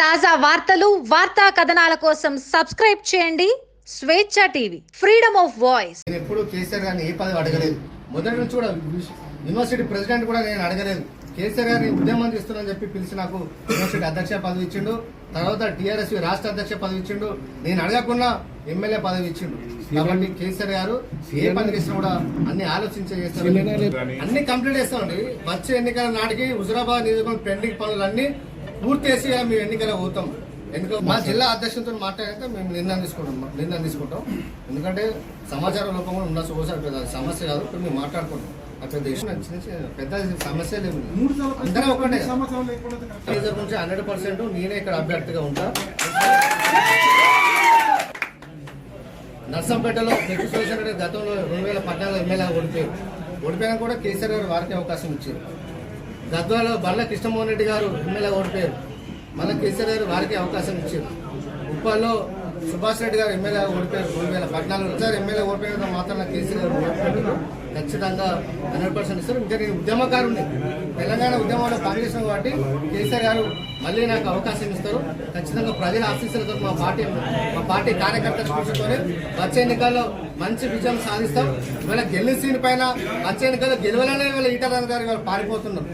తాజా వార్తలు వార్తా కథనాల కోసం సబ్స్క్రైబ్ చేయండి. స్వేచ్ఛ టీవీ ఫ్రీడమ్ ఆఫ్ వాయిస్. నేను ఎప్పుడు కేసీఆర్ గారిని ఏ పదవి అడగలేదు. మొదటి నుంచి కూడా యూనివర్సిటీ ప్రెసిడెంట్ కూడా నేను అడగలేదు. కేసీఆర్ గారిని ఉద్యమం చేస్తున్నానని చెప్పి పిలిచి నాకు యూనివర్సిటీ అధ్యక్ష పదవి ఇచ్చిండు. తర్వాత టీఆర్ఎస్ రాష్ట్ర అధ్యక్ష పదవి ఇచ్చిండు. నేను అడగకుండా ఎమ్మెల్యే పదవి ఇచ్చిండు. కాబట్టి కేసీఆర్ గారు ఏ పని చేసినా కూడా అన్ని ఆలోచించే చేస్తారు అన్ని కంప్లీట్ చేస్తామండి. వచ్చే ఎన్నికల నాటికి హుజరాబాద్ నియోజకవర్గం పెండింగ్ పనులన్నీ పూర్తి చేసి మేము ఎన్నికల పోతాం. ఎందుకంటే మా జిల్లా అధ్యక్షులతో మాట్లాడాక మేము నిర్ణయం తీసుకుంటాం నిర్ణయం తీసుకుంటాం. ఎందుకంటే సమాచార లోపం కూడా ఉన్న ఒకసారి పెద్ద సమస్య కాదు ఇప్పుడు మేము మాట్లాడుకుంటాం చిన్న చిన్న పెద్ద సమస్య లేదు. అందరం ఒకటే. నుంచి హండ్రెడ్ పర్సెంట్ నేనే ఇక్కడ అభ్యర్థిగా ఉంటా. నర్సంపేటలో నెక్స్ట్ అనేది గతంలో రెండు వేల పద్నాలుగు ఎమ్మెల్యే ఓడిపోయారు. ఓడిపోయినా కూడా కేసీఆర్ గారు వారికి అవకాశం ఇచ్చారు. గద్వాలో బల్ల కృష్ణమోహన్ రెడ్డి గారు ఎమ్మెల్యే ఓడిపోయారు మళ్ళీ కేసీఆర్ గారు వారికి అవకాశం ఇచ్చారు. ఉప్పల్లో సుభాష్ రెడ్డి గారు ఎమ్మెల్యే ఓడిపోయారు రెండు వేల పద్నాలుగు సార్ ఎమ్మెల్యే ఓడిపోయిన మాత్రం కేసీఆర్ గారు ఓడిపోయారు ఖచ్చితంగా హండ్రెడ్ పర్సెంట్ ఇస్తారు. ఇంకా నేను ఉద్యమకారుని తెలంగాణ ఉద్యమంలో పనిచేసిన కాబట్టి కేసీఆర్ గారు మళ్ళీ నాకు అవకాశం ఇస్తారు. ఖచ్చితంగా ప్రజల ఆశీస్సులతో మా పార్టీ మా పార్టీ కార్యకర్తల కృషితోనే వచ్చే ఎన్నికల్లో మంచి విజయం సాధిస్తాం. ఇవాళ గెలిచిన పైన వచ్చే ఎన్నికల్లో గెలవాలనే ఇవాళ ఈటల గారు ఇవాళ పారిపోతున్నారు.